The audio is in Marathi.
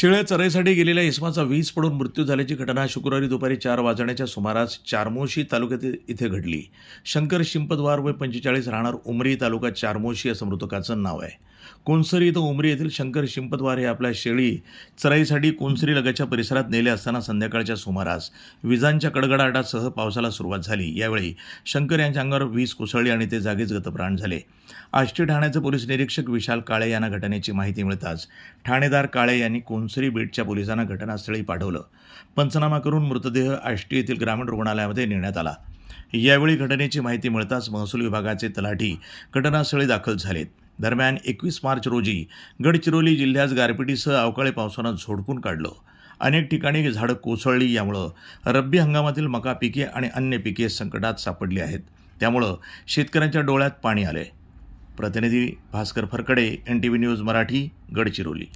शेळ्या चराईसाठी गेलेल्या इसमाचा वीज पडून मृत्यू झाल्याची घटना शुक्रवारी दुपारी चार वाजण्याच्या सुमारास चारमोशी तालुक्यात इथे घडली. शंकर शिंपतवार व पंचेचाळीस राहणार उमरी तालुका चारमोशी असं मृतकाचं नाव आहे. कोनसरी इथं उमरी येथील शंकर शिंपतवार हे आपल्या शेळी चराईसाठी कोनसरी लगतच्या परिसरात नेले असताना संध्याकाळच्या सुमारास विजांच्या कडगडाटासह पावसाला सुरुवात झाली. यावेळी शंकर यांच्या अंगावर वीज कोसळली आणि ते जागीच गतप्राण झाले. आष्टी ठाण्याचे पोलीस निरीक्षक विशाल काळे यांना घटनेची माहिती मिळताच ठाणेदार काळे यांनी कोनसरी बीटच्या पोलिसांना घटनास्थळी पाठवलं. पंचनामा करून मृतदेह आष्टी येथील ग्रामीण रुग्णालयामध्ये नेण्यात आला. यावेळी घटनेची माहिती मिळताच महसूल विभागाचे तलाठी घटनास्थळी दाखल झालेत. दरम्यान एकवीस मार्च रोजी गडचिरोली जिल्ह्यात गारपिटीसह अवकाळी पावसानं झोडपून काढलं. अनेक ठिकाणी झाडं कोसळली यामुळं रब्बी हंगामातील मका पिके आणि अन्य पिके संकटात सापडली आहेत. त्यामुळं शेतकऱ्यांच्या डोळ्यात पाणी आले प्रतिनिधी Bhaskar Farkade N T V news Marathi Gadchiroli.